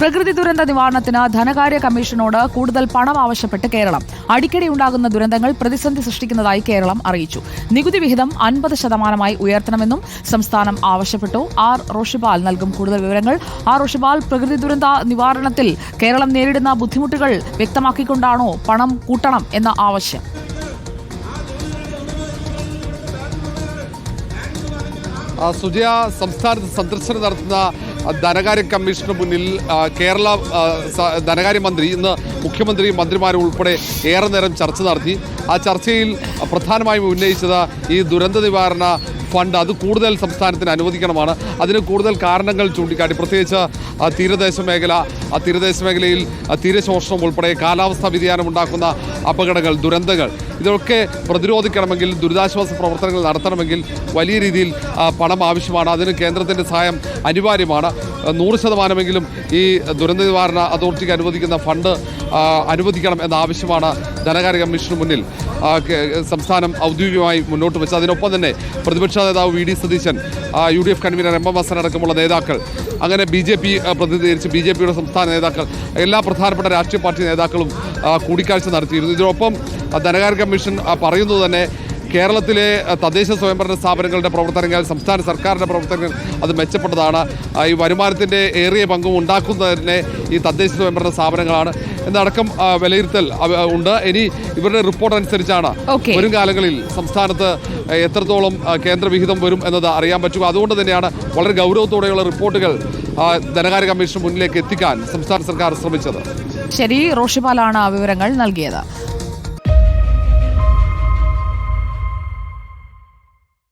പ്രകൃതി ദുരന്ത നിവാരണത്തിന് ധനകാര്യ കമ്മീഷനോട് കൂടുതൽ പണം ആവശ്യപ്പെട്ട് കേരളം. അടിക്കടി ഉണ്ടാകുന്ന ദുരന്തങ്ങൾ പ്രതിസന്ധി സൃഷ്ടിക്കുന്നതായി കേരളം അറിയിച്ചു. നികുതി വിഹിതം അൻപത് ശതമാനമായി ഉയർത്തണമെന്നും സംസ്ഥാനം ആവശ്യപ്പെട്ടു. ആർ. റോഷിപാൽ നൽകും കൂടുതൽ വിവരങ്ങൾ. ആർ. റോഷിപാൽ പ്രകൃതി ദുരന്ത നിവാരണത്തിൽ കേരളം നേരിടുന്ന ബുദ്ധിമുട്ടുകൾ വ്യക്തമാക്കിക്കൊണ്ടാണോ പണം കൂട്ടണം എന്ന ആവശ്യം? സുജയ സംസ്ഥാനത്ത് സന്ദർശനം നടത്തുന്ന ധനകാര്യ കമ്മീഷന് മുന്നിൽ കേരള ധനകാര്യമന്ത്രി ഇന്ന് മുഖ്യമന്ത്രിയും മന്ത്രിമാരും ഉൾപ്പെടെ ഏറെ നേരം ചർച്ച നടത്തി. ആ ചർച്ചയിൽ പ്രധാനമായും ഉന്നയിച്ചത് ഈ ദുരന്ത നിവാരണ ഫണ്ട് അത് കൂടുതൽ സംസ്ഥാനത്തിന് അനുവദിക്കണമാണ്. അതിന് കൂടുതൽ കാരണങ്ങൾ ചൂണ്ടിക്കാട്ടി. പ്രത്യേകിച്ച് തീരദേശ മേഖല ആ തീരദേശ മേഖലയിൽ തീരശോഷണം ഉൾപ്പെടെ കാലാവസ്ഥാ വ്യതിയാനം ഉണ്ടാക്കുന്ന അപകടങ്ങൾ ദുരന്തങ്ങൾ. ഇതൊക്കെ പ്രതിരോധിക്കണമെങ്കിൽ ദുരിതാശ്വാസ പ്രവർത്തനങ്ങൾ നടത്തണമെങ്കിൽ വലിയ രീതിയിൽ പണം ആവശ്യമാണ്. അതിന് കേന്ദ്രത്തിന്റെ സഹായം അനിവാര്യമാണ്. നൂറ് ശതമാനമെങ്കിലും ഈ ദുരന്ത നിവാരണ അതോറിറ്റിക്ക് അനുവദിക്കുന്ന ഫണ്ട് അനുവദിക്കണം എന്ന ആവശ്യമാണ് ധനകാര്യ കമ്മീഷന് മുന്നിൽ. സംസ്ഥാനം ഔദ്യോഗികമായി മുന്നോട്ട് വെച്ചത്. അതിനൊപ്പം തന്നെ പ്രതിപക്ഷ നേതാവ് V D Satheesan U D F convener M M Hassan അടക്കമുള്ള നേതാക്കൾ അങ്ങനെ ബി ജെ പി പ്രതിനിധീകരിച്ച് ബി ജെ പിയുടെ സംസ്ഥാന നേതാക്കൾ എല്ലാ പ്രധാനപ്പെട്ട രാഷ്ട്രീയ പാർട്ടി നേതാക്കളും കൂടിക്കാഴ്ച നടത്തിയിരുന്നു. ഇതിനൊപ്പം ധനകാര്യ കമ്മീഷൻ പറയുന്നത് തന്നെ കേരളത്തിലെ തദ്ദേശ സ്വയംഭരണ സ്ഥാപനങ്ങളുടെ പ്രവർത്തനങ്ങൾ സംസ്ഥാന സർക്കാരിന്റെ പ്രവർത്തനങ്ങൾ അത് മെച്ചപ്പെട്ടതാണ്. ഈ വരുമാനത്തിന്റെ ഏറിയ പങ്കും ഉണ്ടാക്കുന്നതിനെ ഈ തദ്ദേശ സ്വയംഭരണ സ്ഥാപനങ്ങളാണ്. എന്നടക്കം വിലയിരുത്തൽ ഉണ്ട്. ഇനി ഇവരുടെ റിപ്പോർട്ട് അനുസരിച്ചാണ്. വരും കാലങ്ങളിൽ സംസ്ഥാനത്ത് എത്രത്തോളം കേന്ദ്രവിഹിതം വരും എന്നത് അറിയാൻ പറ്റുക അതുകൊണ്ട് തന്നെയാണ് വളരെ ഗൗരവത്തോടെയുള്ള റിപ്പോർട്ടുകൾ ധനകാര്യ കമ്മീഷൻ മുന്നിലേക്ക് എത്തിക്കാൻ സംസ്ഥാന സർക്കാർ ശ്രമിച്ചത്. ശരി റോഷിപാലാണ് വിവരങ്ങൾ നൽകിയത്.